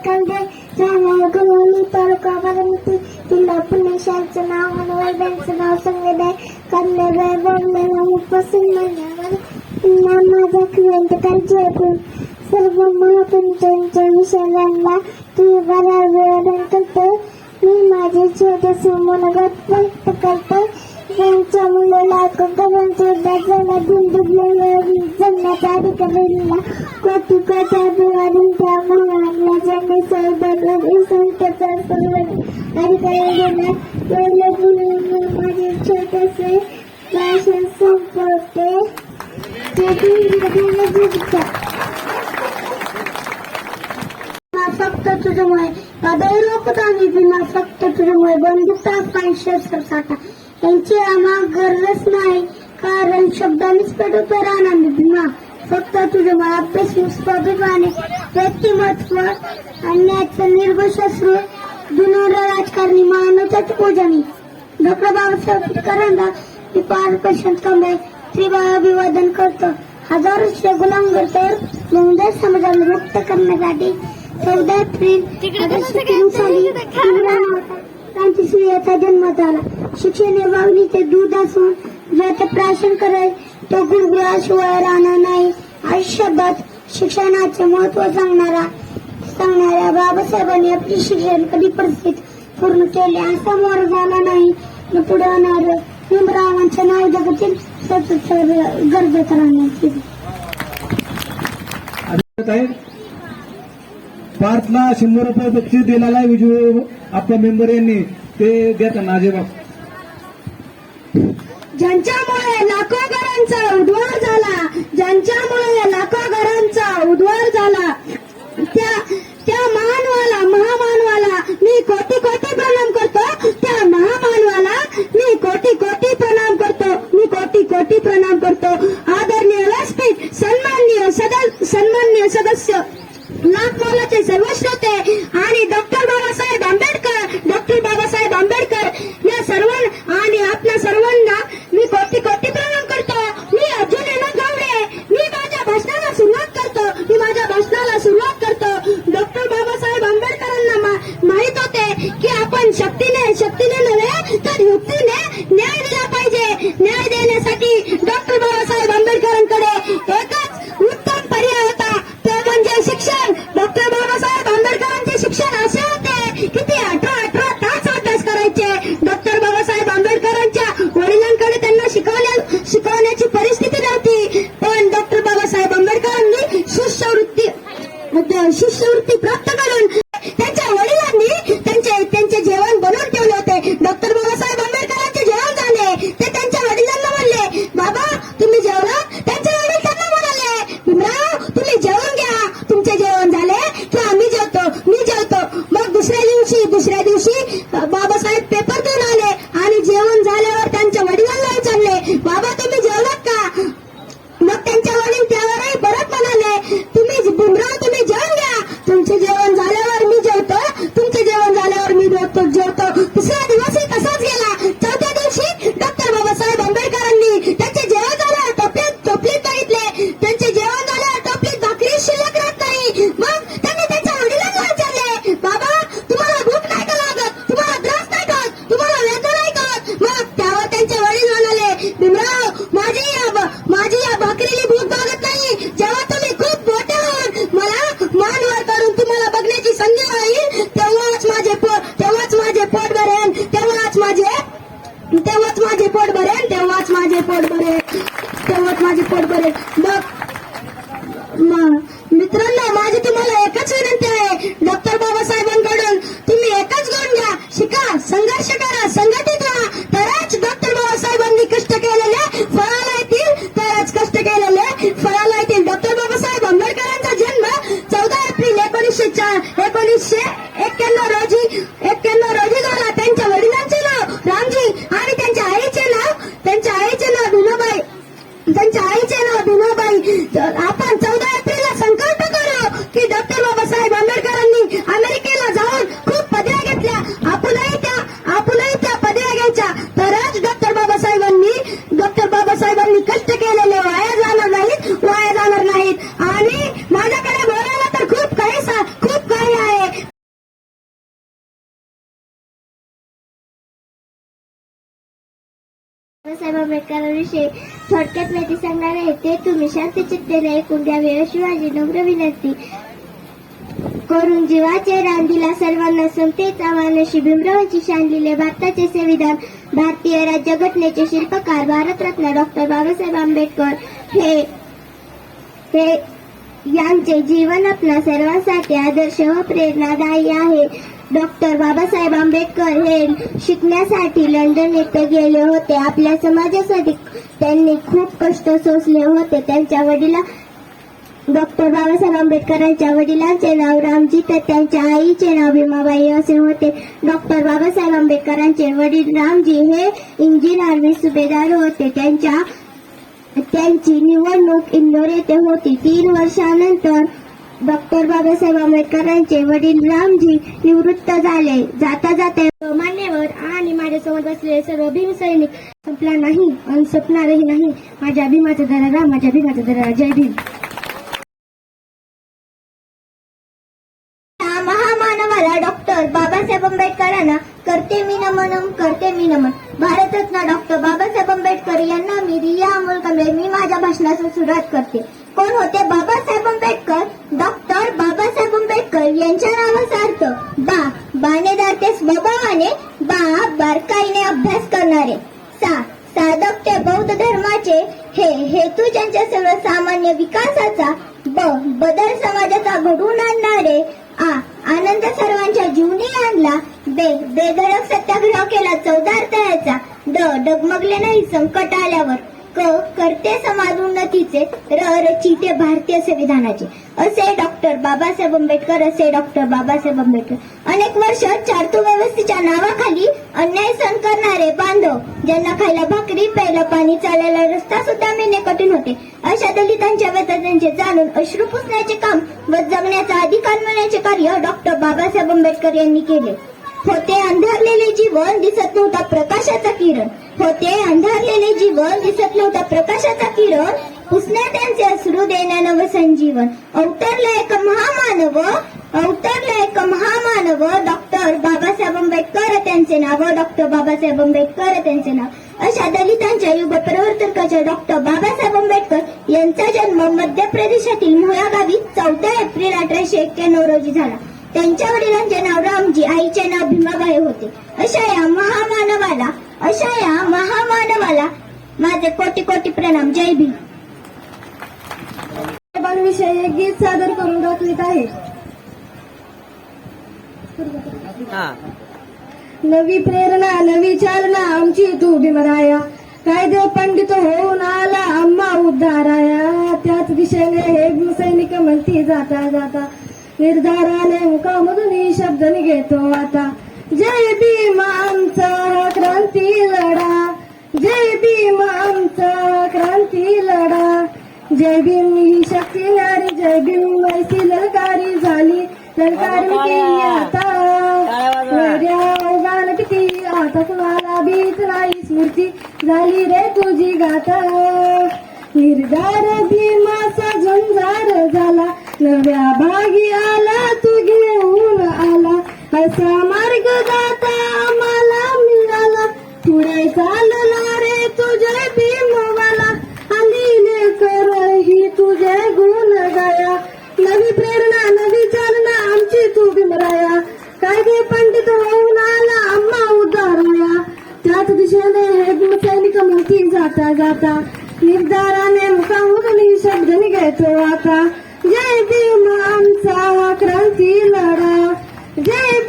एकंदे राहणार गवळी तालुका बारामती जिल्हा पुणे शाळेचं नाव मनोहर बँकचं नाव संगदय कन्नबाई बोडले उपसून माझा क्रियांतकार जयपूर सर्व महापुरुषांच्या विषयांना तुम्ही बरा वेळ करतो मी माझे छोटे समूलगत व्यक्त करतो పంచములలో కుక్కమం చూడగల గుండెలలో నిజంగ తారిక వెళ్ళ కొట్టు కొట్టాము అడుగుతాము నిజంగా సోదరు సొంత చేస్తామని అడిగలిగిన ఏళ్ళకు మరియు చోట భాష సంపోతే फक्त तुझ्यामुळे हृदय रोपता मी बिना फक्त तुझ्यामुळे बंधुता पाहिजे सरसाटा त्यांची आम्हा गरजच नाही. कारण शब्दानेच तर आनंद भीमा फक्त तुझे मला अभ्यास व्यक्तिमत्व अन्याचं निर्भशस्त्र दुनोर राजकारणी मानवताच पूजनी. डॉक्टर बाबासाहेब आंबेडकरांना मी पारदर्शन कमळे त्रिवाळ अभिवादन करतो. हजारो शेगुलांवर तर मुंबई समाजाला मुक्त करण्यासाठी चौदा एप्रिल त्यांची क्रांतिसिंह जन्म झाला. शिक्षेने ते दूध असून जर ते प्राशन करेल तो गुरुग्रहाशिवाय राहणार नाही. आयुष्यभर शिक्षणाचे महत्त्व सांगणारा सांगणाऱ्या बाबासाहेबांनी आपली शिक्षण कधी परिस्थिती पूर्ण केले? असा मोर झाला नाही. पुढे होणार भीमरावांचे नाव जगतील सतत गरजेत राहण्याची पार्थला शंभर रुपये बक्षीस दिलेला विजू आपल्या मेंबर यांनी ते माझे बाबा ज्यांच्यामुळे लाखो घरांचा उद्वार झाला ज्यांच्यामुळे लाखो घरांचा उद्वार झाला त्या त्या महानवाला महामानवाला मी कोटी कोटी শিষ্যবৃত্তি প্রাপ্ত तेव्हाच माझी पोट भरेल. मग बाबासाहेब आंबेडकरांविषयी थोडक्यात माहिती सांगणार आहे. ते तुम्ही शांत चित्तेने ऐकून घ्यावे अशी माझी नम्र विनंती करून जीवाचे रान दिला सर्वांना. समतेचा मानशी भीमरावांची शान लिहिले. भारताचे संविधान भारतीय राज्यघटनेचे शिल्पकार भारतरत्न डॉक्टर बाबासाहेब आंबेडकर हे हे यांचे जीवन आपल्या सर्वांसाठी आदर्श व प्रेरणादायी आहे. डॉक्टर बाबासाहेब आंबेडकर हे शिकण्यासाठी लंडन येथे गेले होते. आपल्या समाजासाठी त्यांनी खूप कष्ट सोसले होते. त्यांच्या वडिला डॉक्टर बाबासाहेब आंबेडकरांच्या वडिलांचे नाव रामजी तर त्यांच्या आईचे नाव भीमाबाई असे होते. डॉक्टर बाबासाहेब आंबेडकरांचे वडील रामजी हे इंजिन आर्मी सुभेदार होते. त्यांच्या त्यांची निवडणूक इंदोर येथे होती. तीन वर्षानंतर डॉक्टर बाबासाहेब आंबेडकरांचे वडील रामजी निवृत्त झाले. जाता जाता मान्यवर आणि माझ्यासमोर बसलेले सर्व भीम सैनिक संपला नाही आणि संपणारही नाही. माझ्या भीमाचा दरारा माझ्या भीमाचा दरारा जय भीम. महामानवाला डॉक्टर बाबासाहेब आंबेडकरांना करते मी नमन करते मी नमन. भारतरत्न डॉक्टर बाबासाहेब आंबेडकर यांना मी रिया अमोल कांबळे मी माझ्या भाषणाची सुरुवात करते. कोण होते? बाबासाहेब आंबेडकर ते स्वभावाने बा बारकाईने अभ्यास करणारे. सा साधक ते बौद्ध धर्माचे हे हेतू ज्यांच्या सर्वसामान्य विकासाचा ब बदल समाजाचा घडवून आणणारे आ आनंद सर्वांच्या जीवनी आणला बे बेधडक सत्याग्रह केला चौदार तयाचा ड डगमगले नाही संकट आल्यावर. क करते समाज उन्नतीचे र रचिते भारतीय संविधानाचे. असे डॉक्टर बाबासाहेब आंबेडकर असे डॉक्टर बाबासाहेब आंबेडकर. अनेक वर्ष चारतू व्यवस्थेच्या नावाखाली अन्याय सहन करणारे बांधव ज्यांना खायला भाकरी प्यायला पाणी चालायला रस्ता सुद्धा मिळणे कठीण होते. अशा दलितांच्या व्यथांचे जाणून अश्रू पुसण्याचे काम व जगण्याचा अधिकार मिळण्याचे कार्य डॉक्टर बाबासाहेब आंबेडकर यांनी केले. होते अंधारलेले जीवन दिसत नव्हता प्रकाशाचा किरण. होते अंधारलेले जीवन दिसत नव्हता प्रकाशाचा किरण. पुसण्या त्यांचे असू देण्या नव संजीवन. अवतरला एक महामानव अवतरला एक महामानव. डॉक्टर बाबासाहेब आंबेडकर त्यांचे नाव डॉक्टर बाबासाहेब आंबेडकर त्यांचे नाव. अशा दलितांच्या युग प्रवर्तकाच्या डॉक्टर बाबासाहेब आंबेडकर यांचा जन्म मध्य प्रदेशातील मुळा गावी चौदा एप्रिल अठराशे एक्क्याण्णव रोजी झाला. त्यांच्या वडिलांचे नाव रामजी आईचे नाव भीमाबाई होते. अशा या महामानवाला अशा या महामानवाला माझे कोटी कोटी प्रणाम. जय भीम. विषयी एक गीत सादर करून दाखवित आहे. हा. नवी प्रेरणा नवी चालना आमची तू भीमराया. काय देव पंडित होऊन आला आम्हा उद्धाराया. त्याच दिशेने हे सैनिक म्हणती जाता जाता. निर्धाराने मुखामधून शब्द निघेतो आता. जय भीम आमचा क्रांती लढा. जय भीम आमचा क्रांती लढा. जय भीम ही शक्ती नारी जय भीम ऐसी ललकारी झाली. ललकारी केली आता. आता कुणाला भीत नाही स्मृती झाली रे तुझी गाथा. निर्धार भीमाचा झुंजार झाला. नव्या भागी आला तू घेऊन आला. असा मार्ग दाता आम्हाला मिळाला. पुढे चालला रे तुझे भीमवाला. आलीने कर ही तुझे गुण गाया नवी प्रेरणा नवी चालना आमची तू भीमराया काय ते पंडित होऊन आला आम्हा उदारूया. त्याच दिशेने हे सैनिक म्हणती जाता जाता. निर्धाराने मुखामधून ही शब्द निघायचो आता. जय भीम आमचा क्रांती लढा. जय